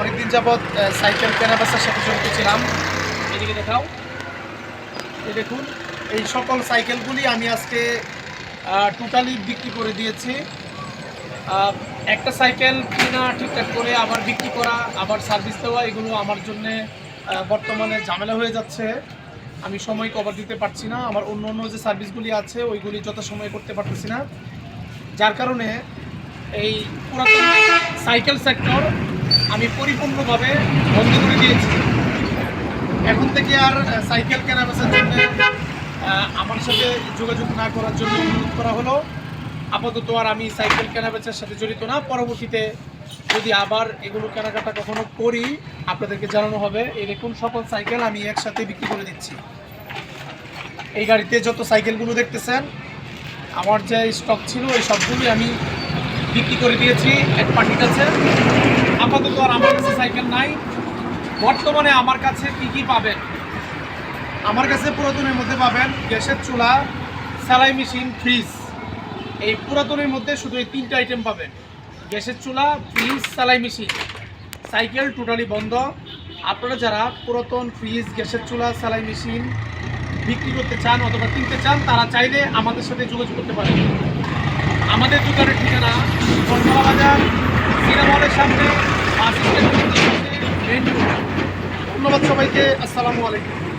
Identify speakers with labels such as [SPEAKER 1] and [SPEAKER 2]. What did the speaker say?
[SPEAKER 1] অনেকদিন যাবৎ সাইকেল কেনাবেচার সাথে জড়িত ছিলাম। এদিকে দেখাও। এই দেখুন, এই সকল সাইকেলগুলি আমি আজকে টোটালি বিক্রি করে দিয়েছি। একটা সাইকেল কেনা ঠিকঠাক করে আবার বিক্রি করা, আবার সার্ভিস দেওয়া, এগুলো আমার জন্য বর্তমানে ঝামেলা হয়ে যাচ্ছে। আমি সময় কভার দিতে পারছি না। আমার অন্য অন্য যে সার্ভিসগুলি আছে, ওইগুলি যথাসময়ে করতে পারতেছি না। যার কারণে এই পুরাতন সাইকেল সেক্টর আমি পরিপূর্ণভাবে বন্ধ করে দিয়েছি। এখন থেকে আর সাইকেল কেনা বেচার জন্য আমার সাথে যোগাযোগ না করার জন্য অনুরোধ করা হলো। আপাতত আর আমি সাইকেল কেনা বেচার সাথে জড়িত না। পরবর্তীতে যদি আবার এগুলো কেনাকাটা কখনো করি, আপনাদেরকে জানানো হবে দেখুন সকল সাইকেল আমি একসাথে বিক্রি করে দিচ্ছি। এই গাড়িতে যত সাইকেলগুলো দেখতেছেন, আমার যে স্টক ছিল, এই সবগুলোই আমি বিক্রি করে দিয়েছি, এক পার্টির কাছে। আপাতত আর আমার কাছে সাইকেল নাই। বর্তমানে আমার কাছে কি কি পাবেন? আমার কাছে পুরাতনের মধ্যে পাবেন গ্যাসের চুলা, সেলাই মেশিন ফ্রিজ এই পুরাতনের মধ্যে শুধু এই তিনটা আইটেম পাবেন। গ্যাসের চুলা ফ্রিজ সেলাই মেশিন। সাইকেল টোটালি বন্ধ। আপনারা যারা পুরাতন ফ্রিজ গ্যাসের চুলা, সেলাই মেশিন বিক্রি করতে চান অথবা কিনতে চান, তারা চাইলে আমাদের সাথে যোগাযোগ করতে পারেন। আমাদের দোকানের ঠিকানা বাজার সিনেমা হলের সামনে। ধন্যবাদ সবাইকে আসসালামু আলাইকুম